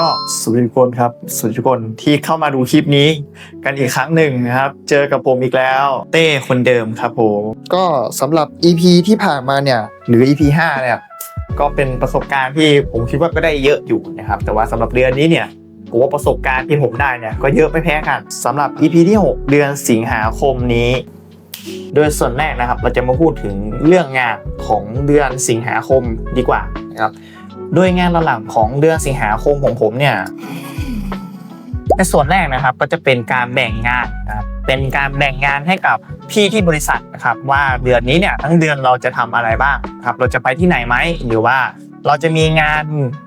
ก็สวัสดีทุกคนครับสวัสดีทุกคนที่เข้ามาดูคลิปนี้ กันอีกครั้งหนึ่งนะครับ เจอกับผมอีกแล้ว เต้คนเดิมครับผมก็สำหรับ EP ที่ผ่านมาเนี่ย หรือ EP 5เนี่ยก็เป็นประสบการณ์ที่ผมคิดว่าก็ได้เยอะอยู่นะครับ แต่ว่าสำหรับเดือนนี้เนี่ยผมว่าประสบการณ์ที่ผมได้เนี่ยก็เยอะไม่แพ้กันสำหรับ EP ที่ 6 เดือนสิงหาคมนี้ โดยส่วนแรกนะครับ เราจะมาพูดถึงเรื่องงานของเดือนสิงหาคมดีกว่านะครับ โดยงานหลักๆของเดือนสิงหาคมของผมเนี่ยในส่วนแรกนะครับก็จะเป็นการแบ่งงานนะครับเป็นการแบ่งงานให้กับพี่ที่บริษัทนะครับว่าเดือนนี้เนี่ยทั้งเดือนเราจะทำอะไรบ้างครับเราจะไปที่ไหนไหมหรือว่า เราจะมีงาน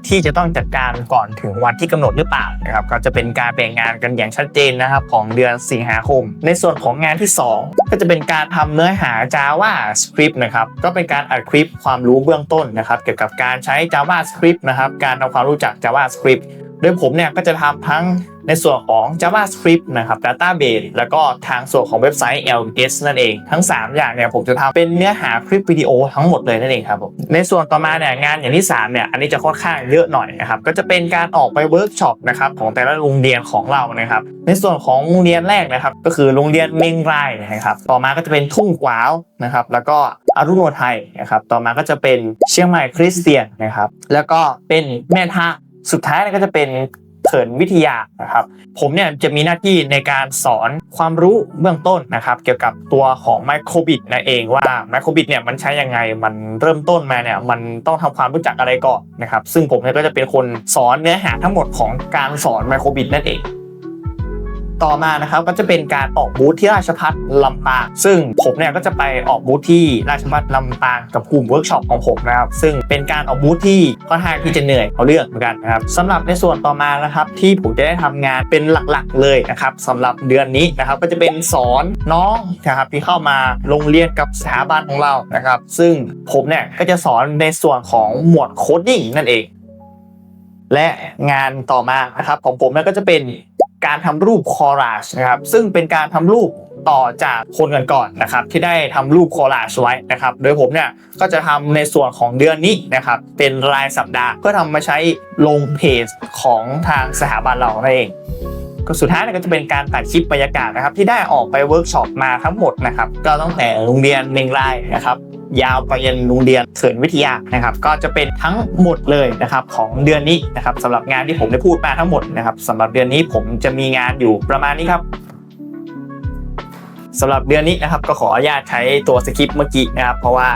ที่จะต้องจัดการก่อนถึงวันที่กำหนดหรือเปล่านะครับก็จะเป็นการแบ่งงานกันอย่างชัดเจนนะครับของเดือนสิงหาคม ในส่วนของงานที่ 2 ก็จะเป็นการทำเนื้อหา Java Script นะครับก็เป็นการอัดคลิปความรู้เบื้องต้นนะครับเกี่ยวกับการใช้ Java Script นะครับการทำความรู้จัก Java Script โดยผมเนี่ยก็จะทำทั้งในส่วนของ JavaScript นะครับ Database แล้วก็ทางส่วนของเว็บไซต์ LS นั่นเอง ทั้ง 3 อย่างเนี่ยผมจะทำเป็นเนื้อหาคลิปวิดีโอทั้งหมดเลยนั่นเองครับผมในส่วนต่อมาเนี่ยงานอย่างที่3เนี่ยอันนี้จะค่อนข้างเยอะหน่อยนะครับก็จะเป็นการออกไปเวิร์กช็อปนะครับของแต่ละโรงเรียนของเรานะครับ ในส่วนของโรงเรียนแรกนะครับ ก็คือโรงเรียนเมงรายนะครับ ต่อมาก็จะเป็นทุ่งกวาวนะครับ แล้วก็อรุโนไทยนะครับ ต่อมาก็จะเป็นเชียงใหม่คริสเตียนนะครับ แล้วก็เป็นแม่ทะ สุดท้ายเนี่ยก็จะเป็นเขินวิทยานะครับ ผมเนี่ยจะมีหน้าที่ในการสอนความรู้เบื้องต้นนะครับ เกี่ยวกับตัวของไมโครบิตนั่นเองว่าไมโครบิตเนี่ยมันใช้ยังไงมันเริ่มต้นมาเนี่ยมันต้องทำความรู้จักอะไรก่อนนะครับ ซึ่งผมเนี่ยก็จะเป็นคนสอนเนื้อหาทั้งหมดของการสอนไมโครบิตนั่นเอง ต่อมานะครับก็จะเป็นการออกบูธที่ราชพัฒลำปางซึ่งผมเนี่ยก็จะไปออกบูธที่ราชพัฒลำปางกับกลุ่มเวิร์กช็อปของผมนะครับซึ่งเป็นการออกบูธที่ค่อนข้างที่จะเหนื่อยเอาเรื่องเหมือนกันนะครับสำหรับในส่วนต่อมานะครับที่ผมจะได้ทำงานเป็นหลักๆเลยนะครับสำหรับเดือนนี้นะครับก็จะเป็นสอนน้องนะครับที่เข้ามาโรงเรียนกับสถาบันของเรานะครับซึ่งผมเนี่ยก็จะสอนในส่วนของหมวดโคดดิ้งนั่นเองและงานต่อมานะครับของผมก็จะเป็น การทำรูปคอลลาจนะครับซึ่งเป็นการทำรูปต่อจากคนกันก่อนๆนะครับที่ได้ทำรูปคอลาจไว้นะครับโดยผมเนี่ยก็จะทำในส่วนของเดือนนี้นะครับเป็นรายสัปดาห์ เพื่อทำมาใช้ลงเพจของทางสถาบันเรานั่นเองก็สุดท้ายเนี่ยก็จะเป็นการตัดคลิปบรรยากาศนะครับที่ได้ออกไปเวิร์กช็อปมาทั้งหมดนะครับก็ตั้งแต่โรงเรียนเมงรายนะครับ ยาวไปยันโรงเรียนเขินวิทยานะครับก็จะเป็นทั้งหมดเลยนะครับของเดือนนี้นะครับสำหรับงานที่ผมได้พูดมาทั้งหมดนะครับสำหรับเดือนนี้ผมจะมีงานอยู่ประมาณนี้ครับ สำหรับเดือนนี้นะครับก็ขออนุญาตใช้ตัวสคริปต์เมื่อกี้นะครับเพราะว่า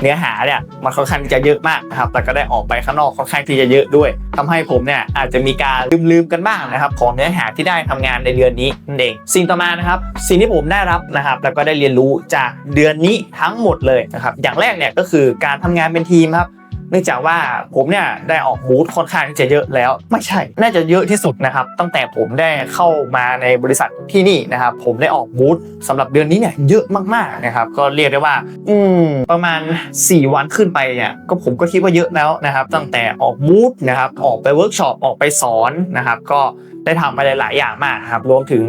เนื้อหาเนี่ยมันค่อนข้างที่จะเยอะมากนะครับแต่ก็ได้ออกไปข้างนอกค่อนข้างที่จะเยอะด้วยทำให้ผมเนี่ยอาจจะมีการลืมๆกันบ้างนะครับของเนื้อหาที่ได้ทำงานในเดือนนี้นั่นเองสิ่งต่อมานะครับสิ่งที่ผมได้รับนะครับแล้วก็ได้เรียนรู้จากเดือนนี้ทั้งหมดเลยนะครับอย่างแรกเนี่ยก็คือการทำงานเป็นทีมครับ เนื่องจากว่าผมเนี่ยได้ออกบูธค่อนข้างที่จะเยอะแล้ว ไม่ใช่ น่าจะเยอะที่สุดนะครับ ตั้งแต่ผมได้เข้ามาในบริษัทที่นี่นะครับ ผมได้ออกบูธสำหรับเดือนนี้เนี่ยเยอะมากๆนะครับ ก็เรียกได้ว่า อืมประมาณ 4 วันขึ้นไปเนี่ยก็ผมก็คิดว่าเยอะแล้วนะครับ ตั้งแต่ออกบูธนะครับ ออกไปเวิร์กช็อปออกไปสอนนะครับ ก็ ได้ทำอะไรหลายอย่างมากครับรวมถึง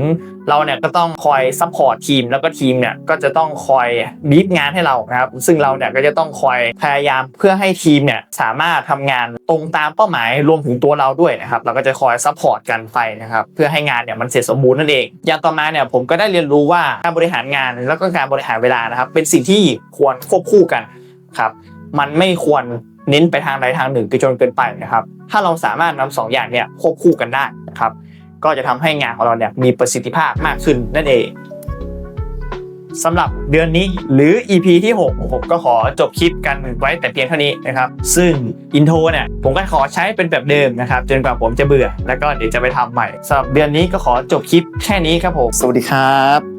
เราเนี่ยก็ต้องคอยซัพพอร์ตทีม แล้วก็ทีมเนี่ยก็จะต้องคอยบีบงานให้เรานะครับ ซึ่งเราเนี่ยก็จะต้องคอยพยายามเพื่อให้ทีมเนี่ยสามารถทำงานตรงตามเป้าหมายรวมถึงตัวเราด้วยนะครับ เราก็จะคอยซัพพอร์ตกันไปนะครับเพื่อให้งานเนี่ยมันเสร็จสมบูรณ์นั่นเอง อย่างต่อมาเนี่ยผมก็ได้เรียนรู้ว่าการบริหารงานแล้วก็การบริหารเวลานะครับ เป็นสิ่งที่ควรควบคู่กันครับ มันไม่ควรเน้นไปทางใดทางหนึ่งจนเกินไปนะครับ ถ้าเราสามารถนำสองอย่างเนี่ยควบคู่กันได้ นะครับก็จะทำให้งานของเราเนี่ยมีประสิทธิภาพมากขึ้นนั่นเองสำหรับเดือนนี้หรือ EP ที่6ผมก็ขอจบคลิปกันไว้แต่เพียงเท่านี้นะครับ ซึ่งอินโทรเนี่ยผมก็ขอใช้เป็นแบบเดิมนะครับ จนกว่าผมจะเบื่อ แล้วก็เดี๋ยวจะไปทำใหม่สำหรับเดือนนี้ก็ขอจบคลิปแค่นี้ครับผม สวัสดีครับ